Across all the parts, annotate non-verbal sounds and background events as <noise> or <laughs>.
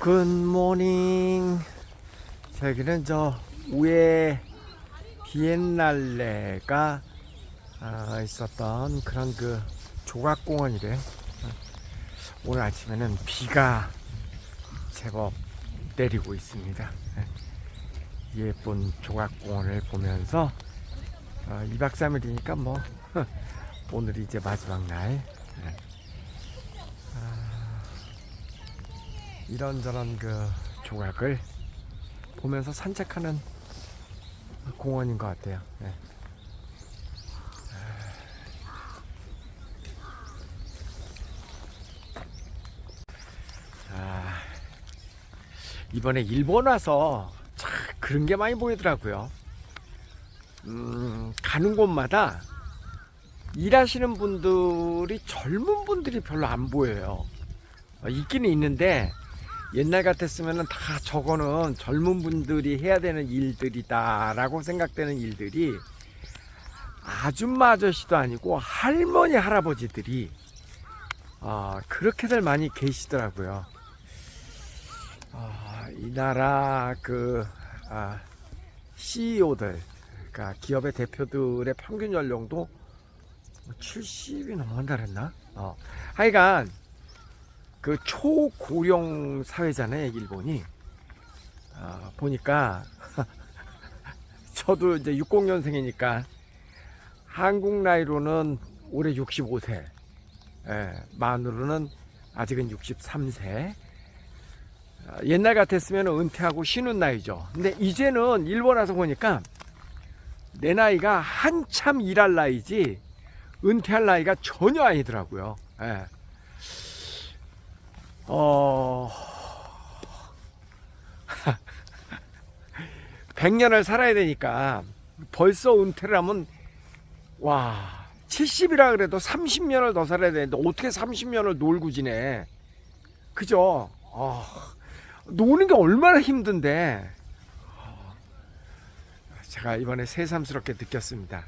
굿모닝. 저기는 저 우에 비엔날레가 아, 있었던 그런 그 조각공원이래. 오늘 아침에는 비가 제법 내리고 있습니다. 예쁜 조각공원을 보면서 어, 2박 3일이니까 뭐 <laughs> 오늘이 이제 마지막 날. 네. 아, 이런저런 그 조각을 보면서 산책하는 공원인 것 같아요. 네. 아, 이번에 일본 와서 참 그런 게 많이 보이더라고요. 음, 가는 곳마다 일하시는 분들이 젊은 분들이 별로 안 보여요. 어, 있기는 있는데 옛날 같았으면 다 저거는 젊은 분들이 해야 되는 일들이다라고 생각되는 일들이 아줌마 아저씨도 아니고 할머니 할아버지들이 어, 그렇게들 많이 계시더라고요. 어, 이 나라 그 아, CEO들, 그러니까 기업의 대표들의 평균 연령도 70이 넘어간다 그랬나? 어. 하여간 그 초고령 사회잖아요, 일본이. 어, 보니까 <laughs> 저도 이제 60년생이니까 한국 나이로는 올해 65세, 예, 만으로는 아직은 63세. 어, 옛날 같았으면 은퇴하고 쉬는 나이죠. 근데 이제는 일본 와서 보니까 내 나이가 한참 일할 나이지 은퇴할 나이가 전혀 아니더라고요. 예. 어, <laughs> 100년을 살아야 되니까 벌써 은퇴를 하면 와 70이라 그래도 30년을 더 살아야 되는데 어떻게 30년을 놀고 지내? 그죠? 어, 노는 게 얼마나 힘든데? 어, 제가 이번에 새삼스럽게 느꼈습니다.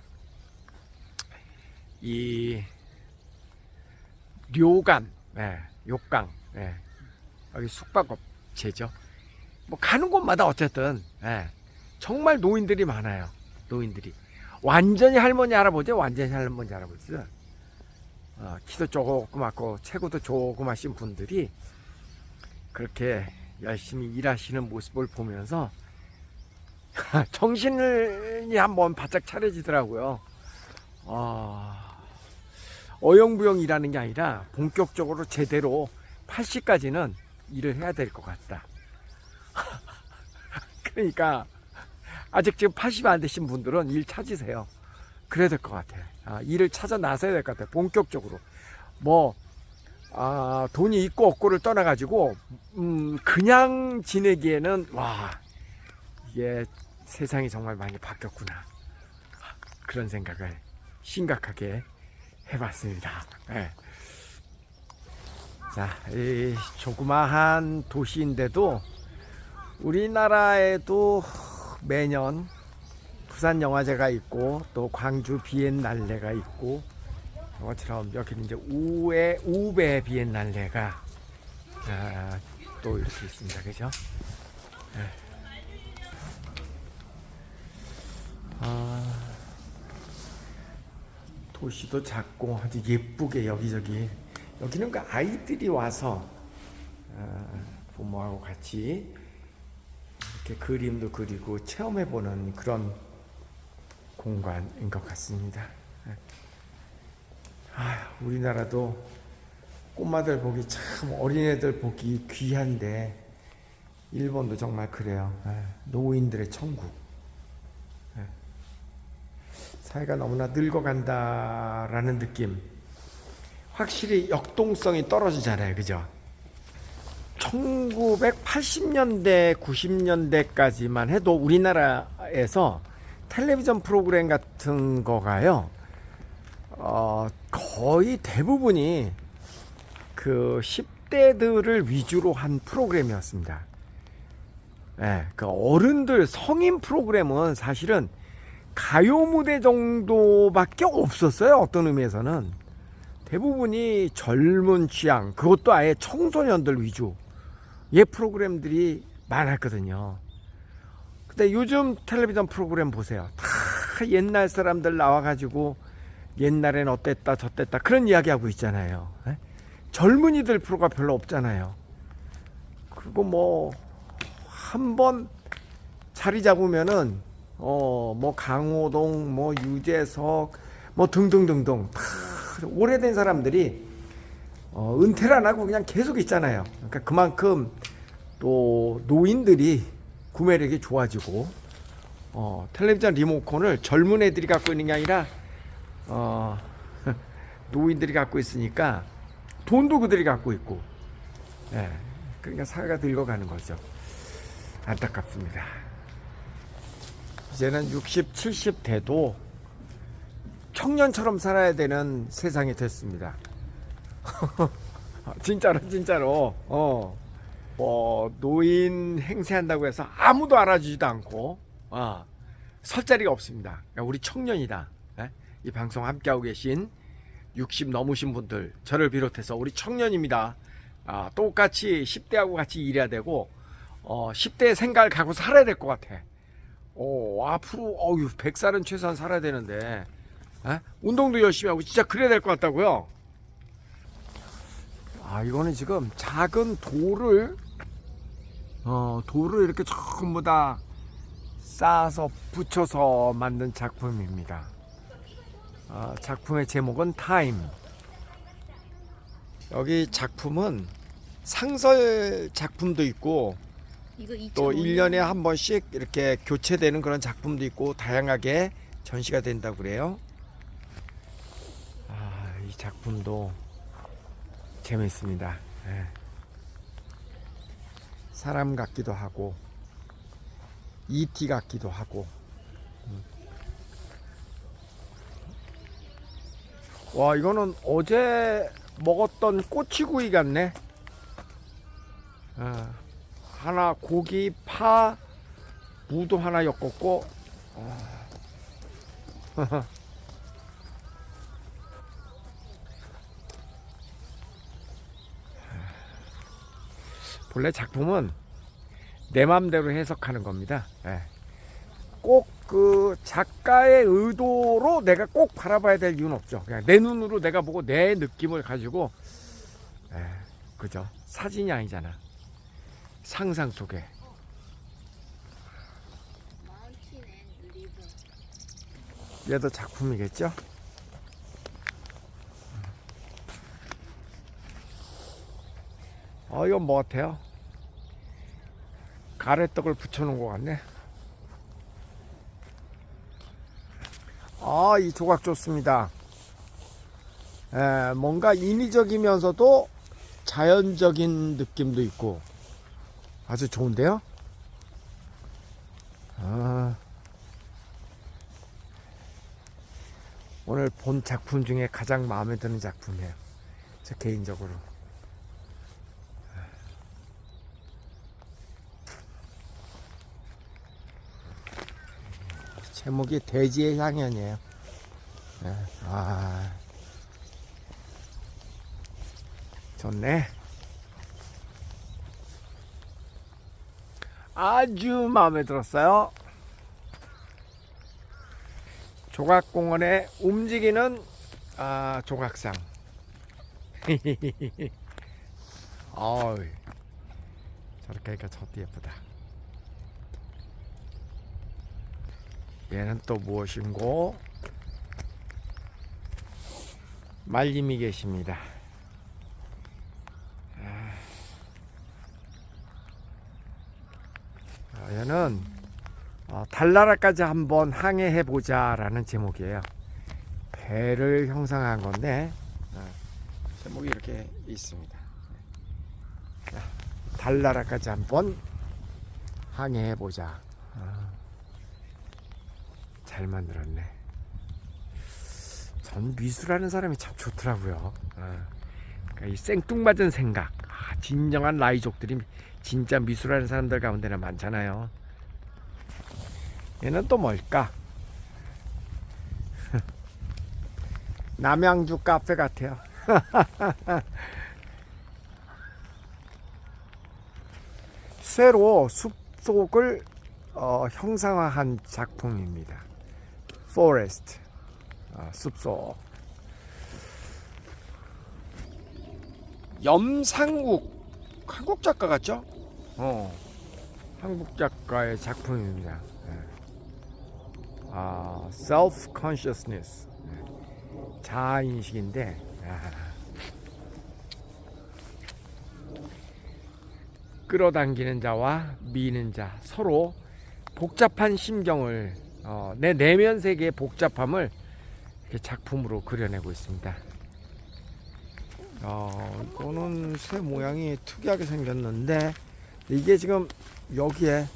이 료간 네, 욕강 네, 여기 숙박업체죠 뭐 가는 곳마다 어쨌든 예, 정말 노인들이 많아요. 노인들이 완전히 할머니 할아버지 완전히 할머니 할아버지 어, 키도 조그맣고 체구도 조그마신 분들이 그렇게 열심히 일하시는 모습을 보면서 <laughs> 정신이 한번 바짝 차려지더라고요. 어, 어영부영 일하는 게 아니라 본격적으로 제대로 80까지는 일을 해야 될 것 같다. <laughs> 그러니까 아직 지금 80이 안 되신 분들은 일 찾으세요. 그래야 될 것 같아. 아, 일을 찾아 나서야 될 것 같아. 본격적으로. 뭐, 아, 돈이 있고 없고를 떠나가지고, 음, 그냥 지내기에는, 와, 이게 세상이 정말 많이 바뀌었구나. 그런 생각을 심각하게 해봤습니다. 예. 자, 이 조그마한 도시인데도 우리나라에도 매년 부산 영화제가 있고 또 광주 비엔날레가 있고 이것처럼 여기는 이제 우에 우베 비엔날레가 아, 또 이렇게 있습니다, 그죠? 예. 아, 도시도 작고 아주 예쁘게 여기저기 여기는 그 아이들이 와서 아, 부모하고 같이 이렇게 그림도 그리고 체험해보는 그런 공간인 것 같습니다. 아, 우리나라도 꼬마들 보기 참 어린애들 보기 귀한데 일본도 정말 그래요. 아, 노인들의 천국. 아, 사회가 너무나 늙어간다라는 느낌. 확실히 역동성이 떨어지잖아요, 그죠? 1980년대, 90년대까지만 해도 우리나라에서 텔레비전 프로그램 같은 거가요, 어, 거의 대부분이 그 10대들을 위주로 한 프로그램이었습니다. 예, 그 어른들 성인 프로그램은 사실은 가요 무대 정도밖에 없었어요. 어떤 의미에서는. 대부분이 젊은 취향, 그것도 아예 청소년들 위주. 예 프로그램들이 많았거든요. 근데 요즘 텔레비전 프로그램 보세요. 다 옛날 사람들 나와가지고 옛날엔 어땠다 저땠다 그런 이야기 하고 있잖아요. 예? 젊은이들 프로가 별로 없잖아요. 그리고 뭐 한 번 자리 잡으면은 어 뭐 강호동 뭐 유재석 뭐 등등등등 다 오래된 사람들이 어, 은퇴를 안 하고 그냥 계속 있잖아요. 그러니까 그만큼 또 노인들이 구매력이 좋아지고 어, 텔레비전 리모컨을 젊은 애들이 갖고 있는 게 아니라 어, <laughs> 노인들이 갖고 있으니까 돈도 그들이 갖고 있고 예, 그러니까 사회가 늙어가는 거죠. 안타깝습니다. 이제는 60, 70 돼도 청년처럼 살아야 되는 세상이 됐습니다. <laughs> 진짜로 진짜로 어. 뭐 노인 행세한다고 해서 아무도 알아주지도 않고 어, 설 자리가 없습니다. 그러니까 우리 청년이다. 예? 이 방송 함께하고 계신 60 넘으신 분들 저를 비롯해서 우리 청년입니다. 아, 똑같이 10대하고 같이 일해야 되고 어, 10대 생각을 갖고 살아야 될 것 같아. 어, 앞으로 어유 100살은 최소한 살아야 되는데 예? 운동도 열심히 하고 진짜 그래야 될 것 같다고요. 아 이거는 지금 작은 돌을 어 돌을 이렇게 전부 다 쌓아서 붙여서 만든 작품입니다. 아, 작품의 제목은 타임. 여기 작품은 상설 작품도 있고 또2005 1년에 한 번씩 이렇게 교체되는 그런 작품도 있고 다양하게 전시가 된다고 그래요. 작품도 재밌습니다. 예. 사람 같기도 하고 ET 같기도 하고 음. 와 이거는 어제 먹었던 꼬치구이 같네. 아. 하나 고기 파 무도 하나 엮었고 아. <laughs> 본래 작품은 내 맘대로 해석하는 겁니다. 꼭그 작가의 의도로 내가 꼭 바라봐야 될 이유는 없죠. 그냥 내 눈으로 내가 보고 내 느낌을 가지고 에, 그죠? 사진이 아니잖아. 상상 속에 얘도 작품이겠죠? 어 이건 뭐 같아요? 가래떡을 붙여놓은 것 같네 아 이 조각 좋습니다 에, 뭔가 인위적이면서도 자연적인 느낌도 있고 아주 좋은데요? 아, 오늘 본 작품 중에 가장 마음에 드는 작품이에요. 저 개인적으로. 제목이 돼지의 향연이에요. 예, 아, 좋네. 아주 마음에 들었어요. 조각공원에 움직이는 아, 조각상. <laughs> 어이, 저렇게 하니까 저도 예쁘다. 얘는 또 무엇인고? 말림이 계십니다. 아, 얘는 어, 달나라까지 한번 항해해 보자라는 제목이에요. 배를 형상한 건데 어, 제목이 이렇게 있습니다. 자, 달나라까지 한번 항해해 보자. 어, 잘 만들었네. 전 미술하는 사람이 참 좋더라고요. 어, 그러니까 이 생뚱맞은 생각, 아, 진정한 라이족들이 진짜 미술하는 사람들 가운데는 많잖아요. 얘는 또 뭘까? <laughs> 남양주 카페 같아요. <laughs> 쇠로 숲속을 어, 형상화한 작품입니다. Forest, 아, 숲속. 염상욱, 한국 작가 같죠? 어, 한국 작가의 작품입니다. 예. 아, self consciousness, 자아 인식인데. 아. 끌어당기는 자와 미는 자 서로 복잡한 심정을 어, 내 내면 세계의 복잡함을 작품으로 그려내고 있습니다. 어, 이거는 새 모양이 특이하게 생겼는데 이게 지금 여기에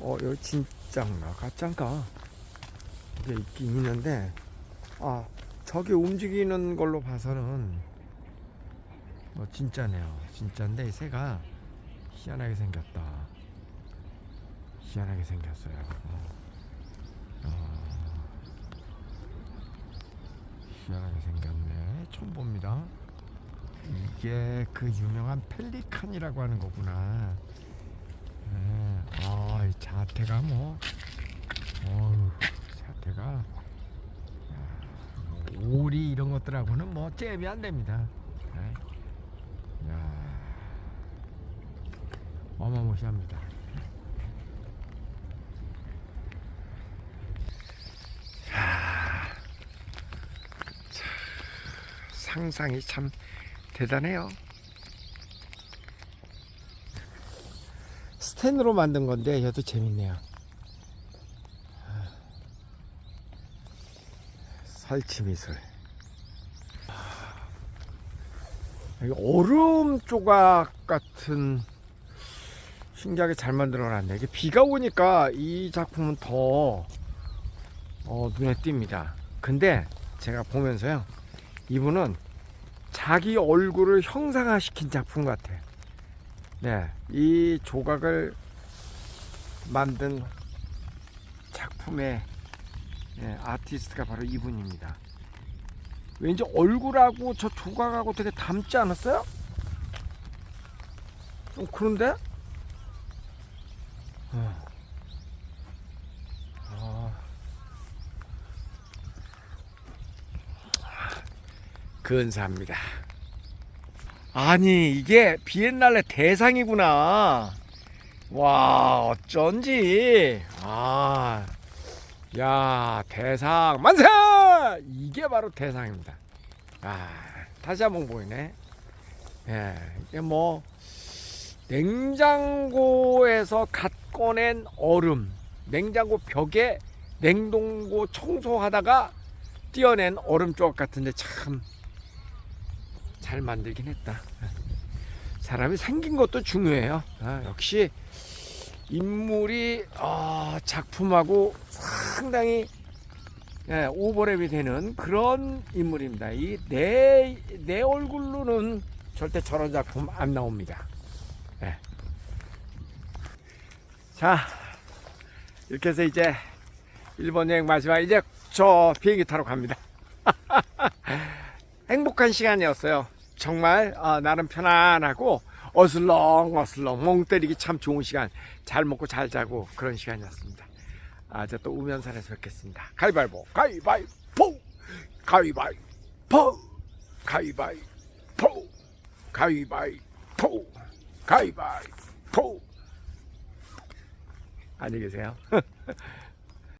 어 여기 진짠가 가짠가 이게 있긴 있는데 아 저기 움직이는 걸로 봐서는 어, 진짜네요. 진짜인데 이 새가 희한하게 생겼다. 희한하게 생겼어요. 어. 어. 희한하게 생겼네. 처음 봅니다. 이게 그 유명한 펠리칸이라고 하는 거구나. 네. 아, 이 자태가 뭐, 어우, 자태가 야, 뭐 오리 이런 것들하고는 뭐 잽이 안 됩니다. 네. 야, 어마무시합니다. 야, 자, 상상이 참 대단해요. 스텐으로 만든 건데 이것도 재밌네요. 설치 미술. 여기 얼음 조각 같은 신기하게 잘 만들어놨네. 이게 비가 오니까 이 작품은 더 어, 눈에 띕니다. 근데 제가 보면서요, 이분은 자기 얼굴을 형상화시킨 작품 같아. 네, 이 조각을 만든 작품의 예, 아티스트가 바로 이분입니다. 왠지 얼굴하고 저 조각하고 되게 닮지 않았어요? 좀 그런데? 근사합니다. 아니 이게 비엔날레 대상이구나. 와 어쩐지. 아. 야 대상 만세! 이게 바로 대상입니다. 아 다시 한번 보이네. 예, 이게 뭐 냉장고에서 갓 꺼낸 얼음, 냉장고 벽에 냉동고 청소하다가 띄어낸 얼음 조각 같은데 참 잘 만들긴 했다. 사람이 생긴 것도 중요해요. 아, 역시 인물이 아, 작품하고 상당히 예, 오버랩이 되는 그런 인물입니다. 이 내 내 얼굴로는 절대 저런 작품 안 나옵니다. 예. 자, 이렇게 해서 이제 일본 여행 마지막 이제 저 비행기 타러 갑니다. <laughs> 행복한 시간이었어요. 정말 어, 나름 편안하고 어슬렁 어슬렁 멍 때리기 참 좋은 시간. 잘 먹고 잘 자고 그런 시간이었습니다. 아, 저 또 우면산에서 뵙겠습니다. 가위바위보, 가위바위보, 가위바위보, 가위바위보, 가위바위보, 가위바위보. 안녕히 계세요. <laughs>